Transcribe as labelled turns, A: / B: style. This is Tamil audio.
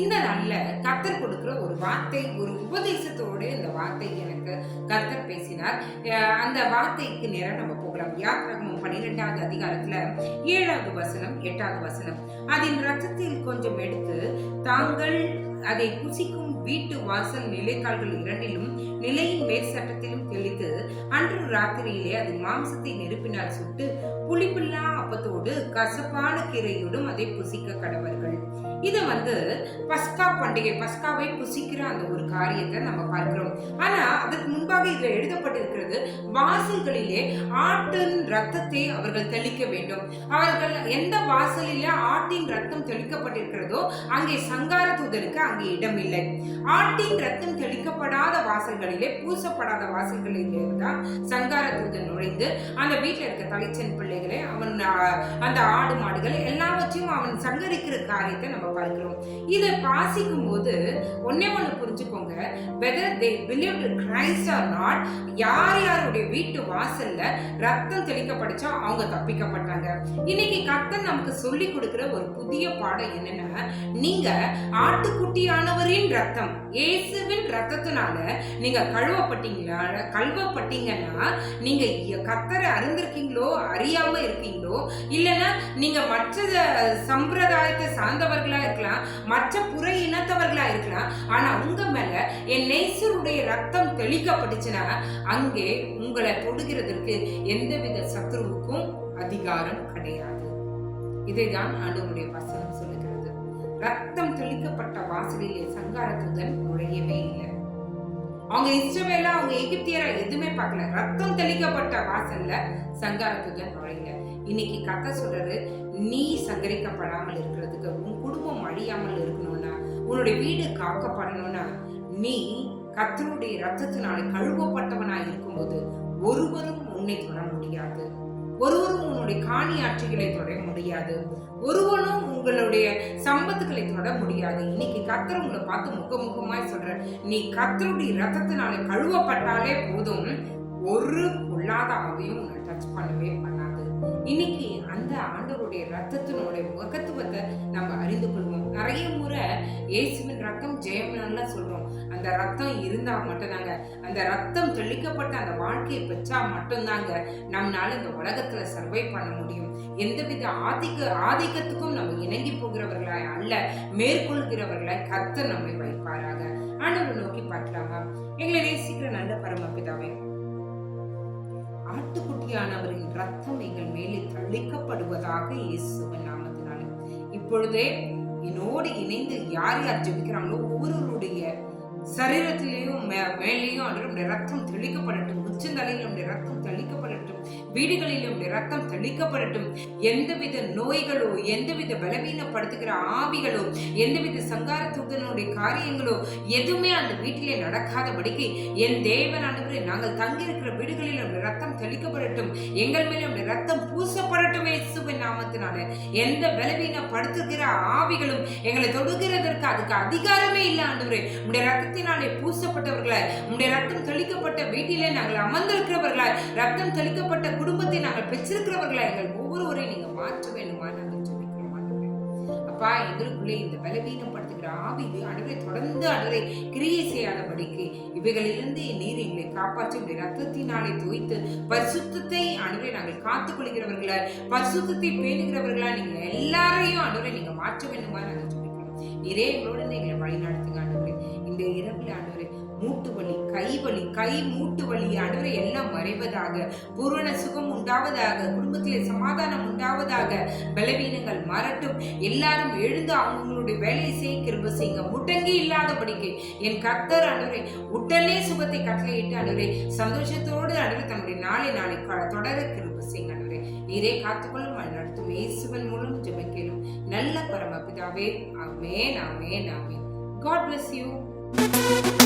A: இந்த நாள்ல கர்த்தர் கொடுக்குற ஒரு வார்த்தை ஒரு உபதேசத்தோட இந்த வார்த்தை எனக்கு கர்த்தர் பேசினார். அந்த வார்த்தைக்கு நேரம் நம்ம போகலாம். யாத்ராகமம் பன்னிரெண்டாவது அதிகாரத்துல ஏழாவது வசனம் எட்டாவது வசனம். அதன் ரத்தத்தில் கொஞ்சம் எடுத்து தாங்கள் அதை புசிக்கும் வீட்டு வாசல் நிலைக்கால்கள் இரண்டிலும் நிலையின் மேல் சட்டத்திலும் தெளித்து அன்று ராத்திரியிலே அது மாம்சத்தை நெருப்பினால் சுட்டு புளிப்பில்லா அப்பத்தோடு கசப்பான கீரையோடும் அதை புசிக்க கடவர்கள். இது வந்து பஸ்கா பண்டிகை பஸ்காவை புசிக்கிற அந்த ஒரு காரியத்தை நம்ம பார்க்கிறோம். ஆனா அதற்கு முன்பாக இதுல எழுதப்பட்டிருக்கிறது வாசல்களிலே ஆட்டின் ரத்தத்தை அவர்கள் தெளிக்க வேண்டும். அவர்கள் எந்த வாசலிலே ஆட்டின் ரத்தம் தெளிக்கப்பட்டிருக்கிறதோ அங்கே சங்கார தூதருக்கு அங்கு இடமில்லை. இல்லை ஆட்டின் ரத்தம் தெளிக்கப்படாத வாசல்களிலே பூசப்படாத வாசல்களிலே தான் சங்கார தூதன் நுழைந்து அந்த வீட்டில் இருக்க தலைச்சன் பிள்ளைகளை அவன் அந்த ஆடு மாடுகள் எல்லாவற்றையும் அவன் சங்கரிக்கிற காரியத்தை நம்ம பார்க்கிறோம். இதை வாசிக்கும் போது ஒன்னே ஒன்று புரிஞ்சுக்கோங்க. Whether they believe Christ or not யார் யாருடைய வீட்டு வாசல்ல ரத்தம் தெளிக்கப்படுச்சோ அவங்க தப்பிக்கப்பட்டாங்க. இன்னைக்கு கத்தன் நமக்கு சொல்லி கொடுக்கிற ஒரு புதிய பாடம் என்னன்னா நீங்க ஆட்டுக்குட்டி ஆட்டுக்குட்டியானவரின் ரத்தம். இயேசுவின் ரத்தத்தினால நீங்க கழுவப்பட்டீங்களா? கழுவப்பட்டீங்கன்னா நீங்க கத்தரை அறிந்திருக்கீங்களோ அறியாம இருக்கீங்களோ இல்லைன்னா நீங்க மற்ற சம்பிரதாயத்தை சார்ந்தவர்களா இருக்கலாம் மற்ற புற இனத்தவர்களா இருக்கலாம் ஆனா உங்க மேல என் நேசருடைய ரத்தம் தெளிக்கப்பட்டுச்சுன்னா அங்கே உங்களை தொடுகிறதற்கு எந்தவித சத்ருவுக்கும் அதிகாரம் கிடையாது. இதைதான் ஆண்டவருடைய வசனம் சொல்லுகிறது. ரத்தம் தெளிக்க வாசலிலே சங்காரத்துடன் நுழையவே இல்லை. அவங்க இஸ்ரவேல அவங்க எகிப்தியரா எதுவுமே பார்க்கல. ரத்தம் தெளிக்கப்பட்ட வாசல்ல சங்காரத்துடன் நுழையல. இன்னைக்கு கத்த சொல்றது நீ சங்கரிக்கப்படாமல் இருக்கிறதுக்கு உன் குடும்பம் அழியாமல் இருக்கணும்னா உன்னுடைய வீடு காக்கப்படணும்னா நீ கத்தருடைய ரத்தத்தினால கழுவப்பட்டவனா இருக்கும்போது ஒருவரும் உன்னை தொட முடியாது. ஒருவரும் உன்னுடைய காணி ஆட்சிகளை தொட முடியாது. ஒருவனும் உங்களுடைய சம்பத்துக்களை தொட முடியாது. இன்னைக்கு கத்தர் உங்களை பார்த்து முகமுகமாய் சொல்ற நீ கத்தருடைய ரத்தத்தினால கழுவப்பட்டாலே போதும். ஒரு பொல்லாத ஆவியும் உன்னை டச் பண்ணவே பண்ணாது. இன்னைக்கு அந்த ஆண்டவருடைய ரத்தத்தினுடைய முகத்துவத்தை நம்ம அறிந்து கொள்வோம். நிறைய முறை இயேசுவின் ரத்தம் ஜெயம்னா சொல்றோம். அந்த ரத்தம் இருந்தா மட்டும்தாங்க. அந்த ரத்தம் தெளிக்கப்பட்ட அந்த வாழ்க்கையை பெற்றா மட்டும்தாங்க நம்மளால இந்த உலகத்துல சர்வை பண்ண முடியும். எந்தவித ஆதிக்க ஆதிக்கத்துக்கும் நம்ம இணங்கி போகிறவர்களாய் அல்ல மேற்கொள்கிறவர்களாய் கத்த நம்மை வைப்பாராக ஆண்டவர் நோக்கி பார்க்கலாமா? எங்களை நேசிக்கிற நல்ல பரமபிதாவே ஆட்டுக்குட்டியானவரின் ரத்தம் எங்கள் மேலே தள்ளிக்கப்படுவதாக இயேசுவின் நாமத்தினாலே. இப்பொழுதே என்னோடு இணைந்து யார் யார் ஜெபிக்கிறாங்களோ ஒவ்வொருவருடைய சரீரத்திலேயும் மே- மேலேயும் அவருடைய ரத்தம் தெளிக்கப்படட்டும் உச்சந்தலையில் ரத்தம் தெளிக்கப்படட்டும். வீடுகளிலும் ரத்தம் தெளிக்கப்படட்டும். எந்தவித நோய்களோ எந்தவித பலவீனப்படுத்துகிற ஆவிகளோ எந்தவித சங்கார தூதனுடைய காரியங்களோ எதுவுமே அந்த வீட்டிலே நடக்காதபடிக்கு என் தேவனானவரே நாங்கள் தங்கியிருக்கிற வீடுகளிலும் ரத்தம் தெளிக்கப்படட்டும். எங்கள் மேலும் ரத்தம் பூசப்படட்டும் இயேசுவின் நாமத்தினால. எந்த பலவீனப்படுத்துகிற ஆவிகளும் எங்களை தொடுகிறதற்கு அதுக்கு அதிகாரமே இல்லை ஆண்டவரே. உடைய ரத்தத்தினாலே பூசப்பட்டவர்களாய் உடைய ரத்தம் தெளிக்கப்பட்ட வீட்டிலே நாங்கள் அமர்ந்திருக்கிறவர்களாய் ரத்தம் தெளிக்கப்பட்ட குடும்பத்தை நாங்கள் பெற்றிருக்கிறவர்களா எங்கள் ஒவ்வொருவரையும் நீங்க மாற்ற வேண்டுமா? நாங்கள் சொல்லிக்கிறோம் அப்பா எங்களுக்குள்ளே இந்த பலவீனப்படுத்துகிற ஆவி அனுரை தொடர்ந்து அனுரை கிரியை செய்யாதபடிக்கு இவைகளிலிருந்து நீர் எங்களை காப்பாற்றி உடைய ரத்தத்தினாலே தோய்த்து பரிசுத்தத்தை அனுரை நாங்கள் காத்துக் கொள்கிறவர்களா பரிசுத்தத்தை பேணுகிறவர்களா நீங்க எல்லாரையும் அனுரை நீங்க மாற்ற வேண்டுமா? நாங்கள் சொல்லிக்கிறோம் இதே எங்களோட எங்களை வழி நடத்துங்க ஆண்டவரே இந்த இரவில் ஆண்டவரே மூட்டு வலி கை மூட்டு வலி ஆண்டவரே எல்லாம் மறைவதாக பூரண சுகம் உண்டாவதாக குடும்பத்திலே சமாதானம் உண்டாவதாக பலவீனங்கள் மறட்டும். எல்லாரும் எழுந்து அவங்களுடைய வேலையை செய்ய கிருப செய்யுங்க. முட்டங்கி இல்லாதபடிக்கு என் கர்த்தர் ஆண்டவரே உடனே சுகத்தை கட்டளையிட்டு ஆண்டவரே சந்தோஷத்தோடு அனுரை தன்னுடைய நாளை நாளை தொடர கிருப செய்யுங்க ஆண்டவரே நீரே காத்துக்கொள்ளும் நடத்தும் இயேசுவன் மூலம் ஜெபக்கேளும் நல்ல பரமபிதாவே amen amen amen God bless you.